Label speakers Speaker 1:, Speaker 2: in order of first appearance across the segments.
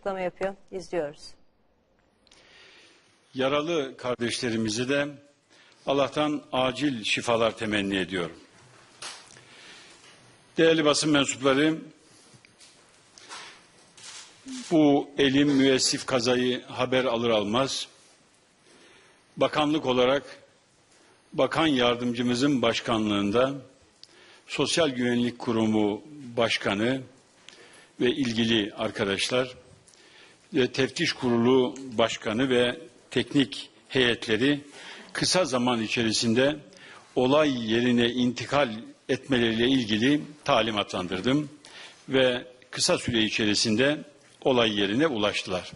Speaker 1: açıklama yapıyor. İzliyoruz.
Speaker 2: Yaralı kardeşlerimizi de Allah'tan acil şifalar temenni ediyorum. Değerli basın mensupları, bu elim müessif kazayı haber alır almaz, bakanlık olarak bakan yardımcımızın başkanlığında Sosyal Güvenlik Kurumu Başkanı ve ilgili arkadaşlar Teftiş Kurulu Başkanı ve teknik heyetleri kısa zaman içerisinde olay yerine intikal etmeleriyle ilgili talimatlandırdım ve kısa süre içerisinde olay yerine ulaştılar.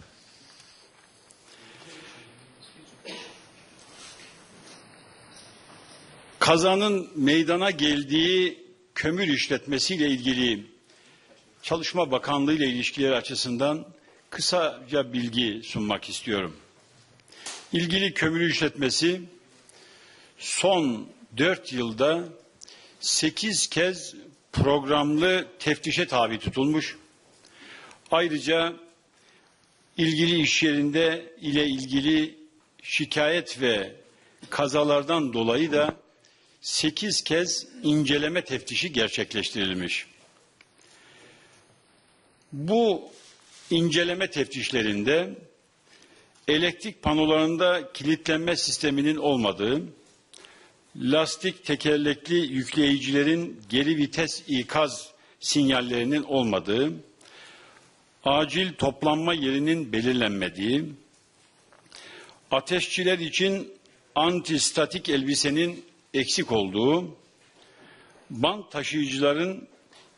Speaker 2: Kazanın meydana geldiği kömür işletmesiyle ilgili Çalışma Bakanlığı ile ilişkileri açısından kısaca bilgi sunmak istiyorum. İlgili kömür işletmesi son dört yılda sekiz kez programlı teftişe tabi tutulmuş. Ayrıca ilgili iş yerinde ile ilgili şikayet ve kazalardan dolayı da sekiz kez inceleme teftişi gerçekleştirilmiş. Bu inceleme teftişlerinde elektrik panolarında kilitlenme sisteminin olmadığı, lastik tekerlekli yükleyicilerin geri vites ikaz sinyallerinin olmadığı, acil toplanma yerinin belirlenmediği, ateşçiler için antistatik elbisenin eksik olduğu, bant taşıyıcıların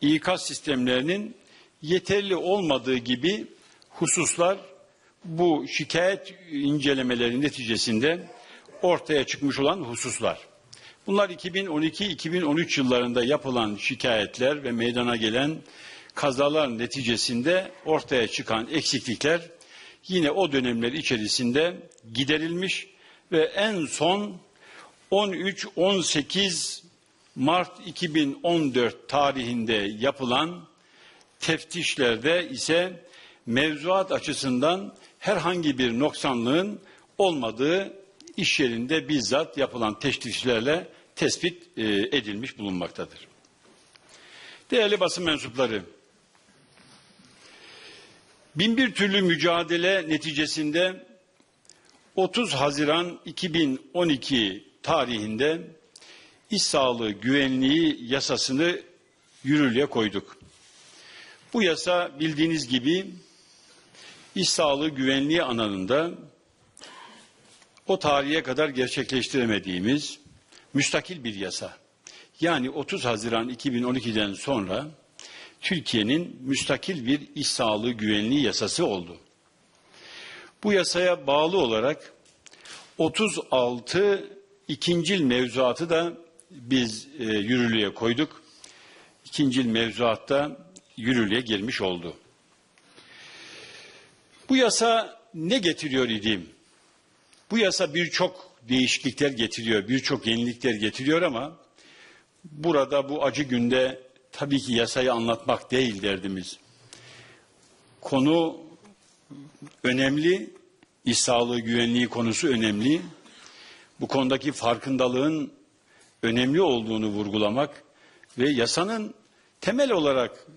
Speaker 2: ikaz sistemlerinin yeterli olmadığı gibi hususlar bu şikayet incelemeleri neticesinde ortaya çıkmış olan hususlar. Bunlar 2012-2013 yıllarında yapılan şikayetler ve meydana gelen kazalar neticesinde ortaya çıkan eksiklikler yine o dönemler içerisinde giderilmiş ve en son 13-18 Mart 2014 tarihinde yapılan teftişlerde ise mevzuat açısından herhangi bir noksanlığın olmadığı iş yerinde bizzat yapılan teftişlerle tespit e, edilmiş bulunmaktadır. Değerli basın mensupları, binbir türlü mücadele neticesinde 30 Haziran 2012 tarihinde iş sağlığı güvenliği yasasını yürürlüğe koyduk. Bu yasa bildiğiniz gibi iş sağlığı güvenliği alanında o tarihe kadar gerçekleştiremediğimiz müstakil bir yasa. Yani 30 Haziran 2012'den sonra Türkiye'nin müstakil bir iş sağlığı güvenliği yasası oldu. Bu yasaya bağlı olarak 36 ikincil mevzuatı da biz e, yürürlüğe koyduk. İkincil mevzuatta yürürlüğe girmiş oldu. Bu yasa ne getiriyor idim? Bu yasa birçok değişiklikler getiriyor, birçok yenilikler getiriyor ama burada bu acı günde tabii ki yasayı anlatmak değil derdimiz. Konu önemli, iş sağlığı güvenliği konusu önemli. Bu konudaki farkındalığın önemli olduğunu vurgulamak ve yasanın temel olarak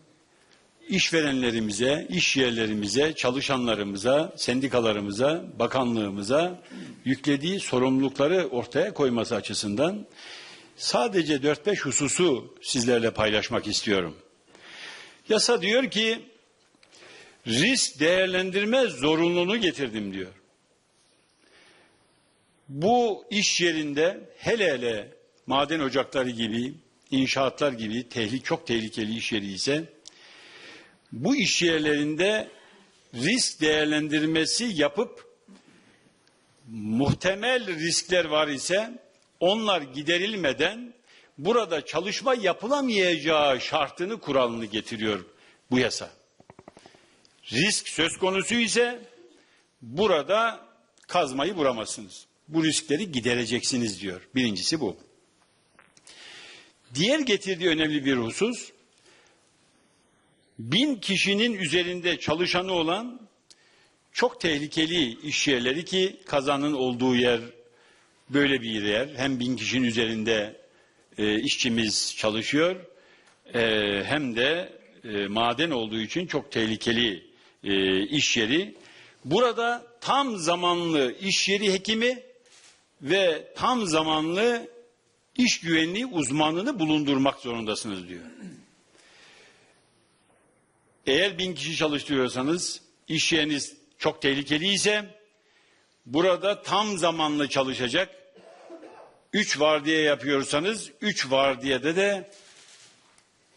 Speaker 2: işverenlerimize, iş yerlerimize, çalışanlarımıza, sendikalarımıza, bakanlığımıza yüklediği sorumlulukları ortaya koyması açısından sadece 4-5 hususu sizlerle paylaşmak istiyorum. Yasa diyor ki risk değerlendirme zorunluluğunu getirdim diyor. Bu iş yerinde hele hele maden ocakları gibi, inşaatlar gibi tehlik, çok tehlikeli iş yeri ise bu iş yerlerinde risk değerlendirmesi yapıp muhtemel riskler var ise onlar giderilmeden burada çalışma yapılamayacağı şartını kuralını getiriyor bu yasa. Risk söz konusu ise burada kazmayı vuramazsınız. Bu riskleri gidereceksiniz diyor. Birincisi bu. Diğer getirdiği önemli bir husus bin kişinin üzerinde çalışanı olan çok tehlikeli iş yerleri ki kazanın olduğu yer böyle bir yer. Hem bin kişinin üzerinde e, işçimiz çalışıyor e, hem de e, maden olduğu için çok tehlikeli e, iş yeri. Burada tam zamanlı iş yeri hekimi ve tam zamanlı iş güvenliği uzmanını bulundurmak zorundasınız diyor. Eğer bin kişi çalıştırıyorsanız iş yeriniz çok tehlikeli ise burada tam zamanlı çalışacak. Üç vardiya yapıyorsanız üç vardiyada da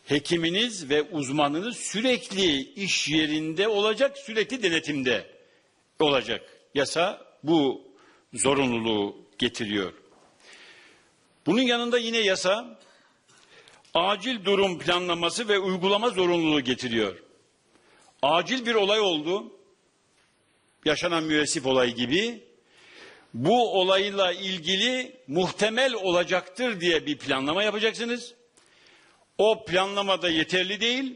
Speaker 2: hekiminiz ve uzmanınız sürekli iş yerinde olacak, sürekli denetimde olacak. Yasa bu zorunluluğu getiriyor. Bunun yanında yine yasa acil durum planlaması ve uygulama zorunluluğu getiriyor. Acil bir olay oldu. Yaşanan müessif olay gibi. Bu olayla ilgili muhtemel olacaktır diye bir planlama yapacaksınız. O planlamada yeterli değil.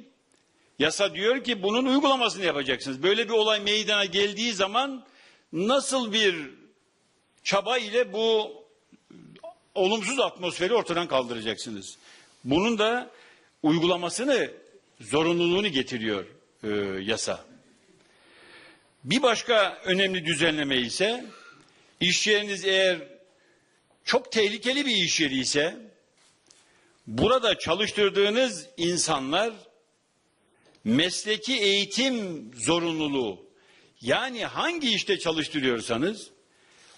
Speaker 2: Yasa diyor ki bunun uygulamasını yapacaksınız. Böyle bir olay meydana geldiği zaman nasıl bir çaba ile bu olumsuz atmosferi ortadan kaldıracaksınız. Bunun da uygulamasını, zorunluluğunu getiriyor e, yasa. Bir başka önemli düzenleme ise iş yeriniz eğer çok tehlikeli bir iş yeri ise burada çalıştırdığınız insanlar mesleki eğitim zorunluluğu yani hangi işte çalıştırıyorsanız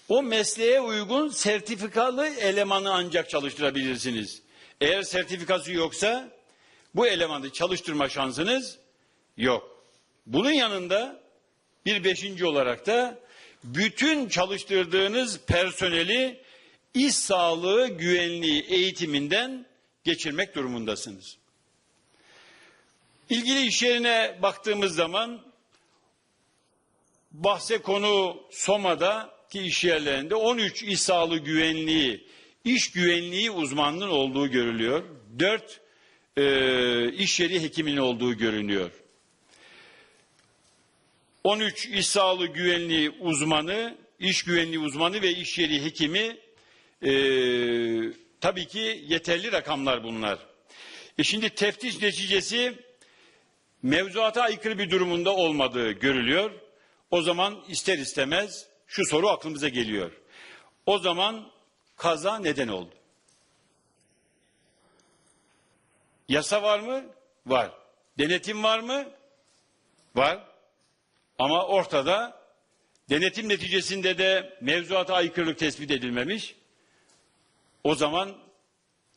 Speaker 2: o mesleğe uygun sertifikalı elemanı ancak çalıştırabilirsiniz. Eğer sertifikası yoksa bu elemanı çalıştırma şansınız yok. Bunun yanında bir beşinci olarak da bütün çalıştırdığınız personeli iş sağlığı güvenliği eğitiminden geçirmek durumundasınız. İlgili iş yerine baktığımız zaman bahse konu Soma'da ki iş yerlerinde 13 iş sağlığı güvenliği, iş güvenliği uzmanının olduğu görülüyor. 4 e, iş yeri hekiminin olduğu görünüyor. 13 iş sağlığı güvenliği uzmanı, iş güvenliği uzmanı ve iş yeri hekimi e, tabii ki yeterli rakamlar bunlar. E şimdi teftiş neticesi mevzuata aykırı bir durumunda olmadığı görülüyor. O zaman ister istemez şu soru aklımıza geliyor. O zaman kaza neden oldu? Yasa var mı? Var. Denetim var mı? Var. Ama ortada denetim neticesinde de mevzuata aykırılık tespit edilmemiş. O zaman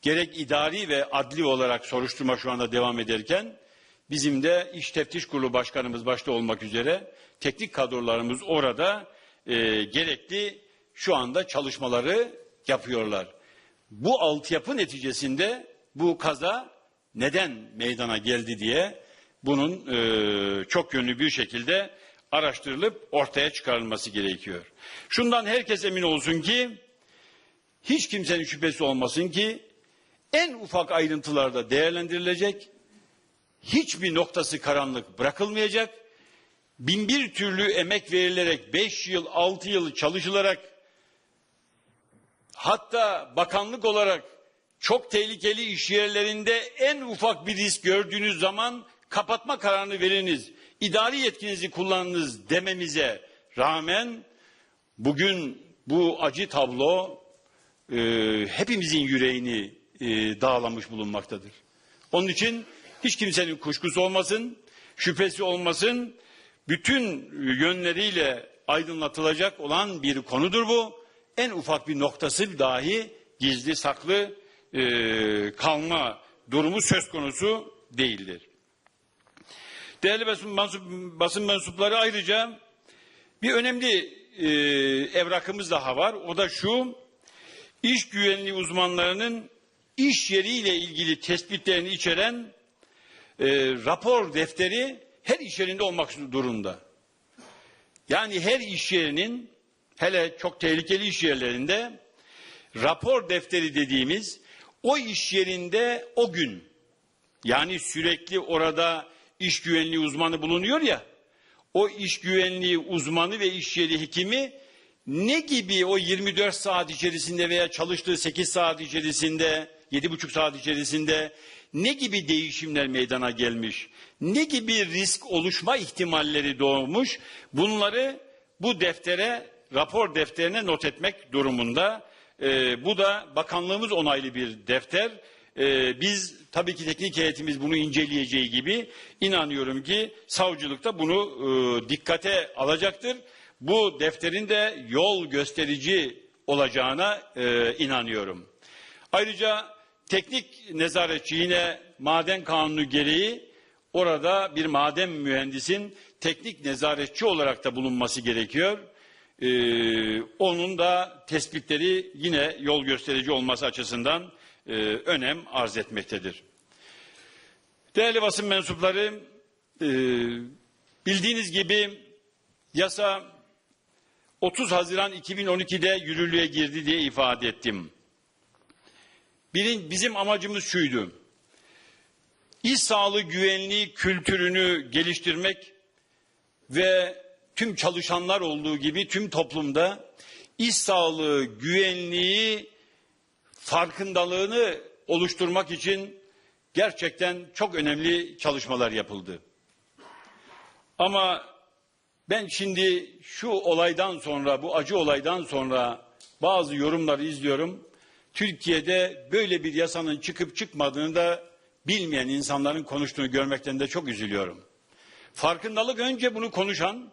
Speaker 2: gerek idari ve adli olarak soruşturma şu anda devam ederken bizim de iş teftiş kurulu başkanımız başta olmak üzere teknik kadrolarımız orada e, gerekli şu anda çalışmaları yapıyorlar. Bu altyapı neticesinde bu kaza neden meydana geldi diye bunun e, çok yönlü bir şekilde araştırılıp ortaya çıkarılması gerekiyor. Şundan herkes emin olsun ki hiç kimsenin şüphesi olmasın ki en ufak ayrıntılarda değerlendirilecek, hiçbir noktası karanlık bırakılmayacak, bin bir türlü emek verilerek beş yıl, altı yıl çalışılarak hatta bakanlık olarak çok tehlikeli iş yerlerinde en ufak bir risk gördüğünüz zaman kapatma kararını veriniz, idari yetkinizi kullanınız dememize rağmen bugün bu acı tablo e, hepimizin yüreğini e, dağlamış bulunmaktadır. Onun için hiç kimsenin kuşkusu olmasın, şüphesi olmasın, bütün yönleriyle aydınlatılacak olan bir konudur bu. En ufak bir noktası dahi gizli saklı e, kalma durumu söz konusu değildir. Değerli basın, mensup, basın mensupları ayrıca bir önemli e, evrakımız daha var. O da şu, iş güvenliği uzmanlarının iş yeriyle ilgili tespitlerini içeren e, rapor defteri her iş yerinde olmak durumda. Yani her iş yerinin hele çok tehlikeli iş yerlerinde rapor defteri dediğimiz o iş yerinde o gün yani sürekli orada iş güvenliği uzmanı bulunuyor ya o iş güvenliği uzmanı ve iş yeri hekimi ne gibi o 24 saat içerisinde veya çalıştığı 8 saat içerisinde, 7,5 saat içerisinde ne gibi değişimler meydana gelmiş? Ne gibi risk oluşma ihtimalleri doğmuş? Bunları bu deftere, rapor defterine not etmek durumunda. Ee, bu da bakanlığımız onaylı bir defter. Ee, biz tabii ki teknik heyetimiz bunu inceleyeceği gibi inanıyorum ki savcılıkta bunu e, dikkate alacaktır. Bu defterin de yol gösterici olacağına e, inanıyorum. Ayrıca teknik nezaretçi yine maden kanunu gereği orada bir maden mühendisin teknik nezaretçi olarak da bulunması gerekiyor. Ee, onun da tespitleri yine yol gösterici olması açısından e, önem arz etmektedir. Değerli basın mensupları, e, bildiğiniz gibi yasa 30 Haziran 2012'de yürürlüğe girdi diye ifade ettim. Birin, bizim amacımız şuydu. İş sağlığı güvenliği kültürünü geliştirmek ve tüm çalışanlar olduğu gibi tüm toplumda iş sağlığı güvenliği farkındalığını oluşturmak için gerçekten çok önemli çalışmalar yapıldı. Ama ben şimdi şu olaydan sonra, bu acı olaydan sonra bazı yorumları izliyorum. Türkiye'de böyle bir yasanın çıkıp çıkmadığını da bilmeyen insanların konuştuğunu görmekten de çok üzülüyorum. Farkındalık önce bunu konuşan,